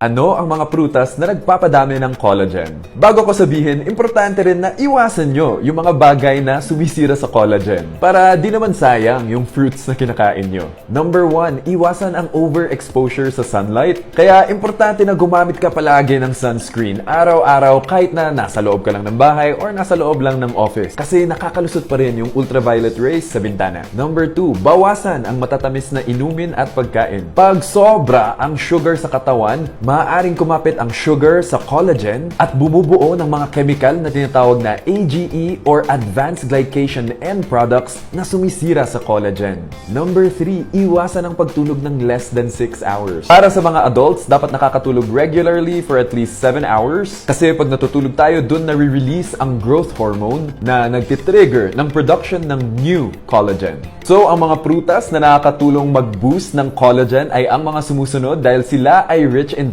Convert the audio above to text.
Ano ang mga prutas na nagpapadami ng collagen? Bago ko sabihin, importante rin na iwasan nyo yung mga bagay na sumisira sa collagen para di naman sayang yung fruits na kinakain nyo. Number one, iwasan ang overexposure sa sunlight. Kaya importante na gumamit ka palagi ng sunscreen araw-araw kahit na nasa loob ka lang ng bahay or nasa loob lang ng office kasi nakakalusot pa rin yung ultraviolet rays sa bintana. Number two, bawasan ang matatamis na inumin at pagkain. Pag sobra ang sugar sa katawan, maaaring kumapit ang sugar sa collagen at bumubuo ng mga chemical na tinatawag na AGE or Advanced Glycation End Products na sumisira sa collagen. Number 3, iwasan ang pagtulog ng less than 6 hours. Para sa mga adults, dapat nakakatulog regularly for at least 7 hours kasi pag natutulog tayo, dun na-release ang growth hormone na nagtitrigger ng production ng new collagen. So, ang mga prutas na nakakatulong mag-boost ng collagen ay ang mga sumusunod dahil sila ay rich in